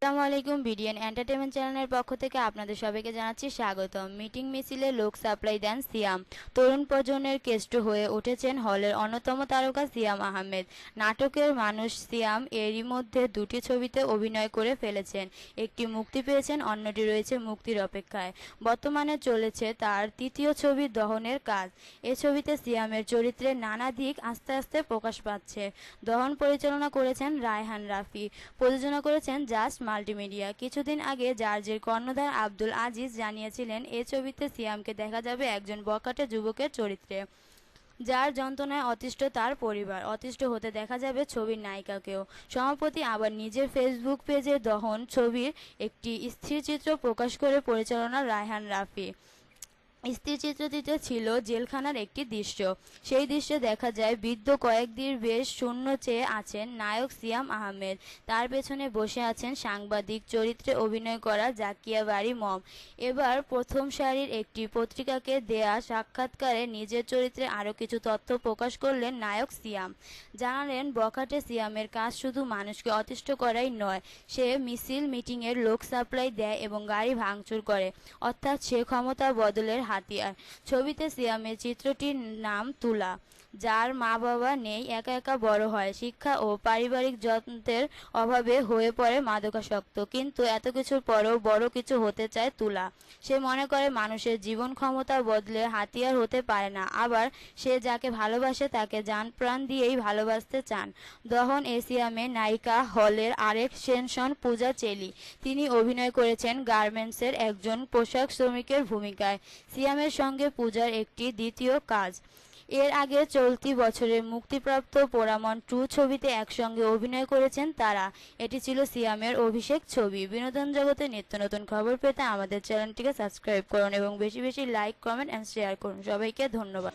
আসসালামু আলাইকুম, BDN entertainment চ্যানেলের পক্ষ থেকে আপনাদের সবাইকে জানাচ্ছি স্বাগতম। মিটিং মিছিলে লোক সাপ্লাই দেন সিয়াম। তরুণ প্রজন্মের কেষ্ট হয়ে উঠেছেন হলের অন্যতম তারকা সিয়াম আহমেদ। নাটকের মানুষ সিয়াম এরই মধ্যে দুটি ছবিতে অভিনয় করে ফেলেছেন। একটি মুক্তি পেয়েছেন, অন্যটি রয়েছে মুক্তির অপেক্ষায়। বর্তমানে চলেছে তার তৃতীয় ছবি দহনের কাজ। এ ছবিতে সিয়ামের চরিত্রের নানা দিক আস্তে আস্তে প্রকাশ পাচ্ছে। দহন পরিচালনা করেছেন রায়হান রাফি। প্রযোজনা করেছেন জাস্ট মাল্টিমিডিয়া। কিছুদিন আগে জার্জির কর্ণধার আব্দুল আজিজ জানিয়েছিলেন, এ ছবিতে সিয়ামকে দেখা যাবে একজন বকাটে যুবকের চরিত্রে। যার যন্ত্রণায় অতিষ্ঠ তার পরিবার। অতিষ্ঠ হতে দেখা যাবে ছবির নায়িকাকেও। সম্প্রতি আবার নিজের ফেসবুক পেজে দহন ছবির একটি স্থির চিত্র প্রকাশ করে পরিচালনা রায়হান রাফি। স্থির চিত্রটিতে ছিল জেলখানার একটি দৃশ্য। সেই দৃশ্যে দেখা যায়, বৃদ্ধ কয়েকদিন বেশ শূন্য চেয়ে আছেন নায়ক সিয়াম আহমেদ। তার পেছনে বসে আছেন সাংবাদিক, চরিত্রে অভিনয় করা জাকিয়া বাড়ি মম। এবার প্রথম সারির একটি পত্রিকাকে দেয়া সাক্ষাৎকারে নিজের চরিত্রে আরও কিছু তথ্য প্রকাশ করলেন নায়ক সিয়াম। জানালেন, বখাটে সিয়ামের কাজ শুধু মানুষকে অতিষ্ঠ করাই নয়, সে মিছিল, মিটিংয়ের লোক সাপ্লাই দেয় এবং গাড়ি ভাঙচুর করে। অর্থাৎ সে ক্ষমতা বদলের হাতিয়ার। ছবিতে সিয়ামের চিত্রটির নাম তুলা, যার মা বাবা নেই, একা একা বড় হয়। শিক্ষা ও পারিবারিক যত্নের অভাবে হয়ে পড়ে মাদকাসক্ত। কিন্তু এত কিছুর পরেও বড় কিছু হতে চায় তুলা। সে মনে করে মানুষের জীবন ক্ষমতা বদলে হাতিয়ার হতে পারে না। আবার সে যাকে ভালোবাসে তাকে যান প্রাণ দিয়েই ভালোবাসতে চান। দহন এসিয়ামে নায়িকা হলের আরেক সেনশন পূজা চেলি। তিনি অভিনয় করেছেন গার্মেন্টসের একজন পোশাক শ্রমিকের ভূমিকায়। সিয়ামের সঙ্গে পূজার একটি দ্বিতীয় কাজ। এর আগে চলতি বছরের মুক্তিপ্রাপ্ত পোড়ামন টু ছবিতে একসঙ্গে অভিনয় করেছেন তারা। এটি ছিল সিয়ামের অভিষেক ছবি। বিনোদন জগতে নিত্য নতুন খবর পেতে আমাদের চ্যানেলটিকে সাবস্ক্রাইব করুন এবং বেশি বেশি লাইক, কমেন্ট অ্যান্ড শেয়ার করুন। সবাইকে ধন্যবাদ।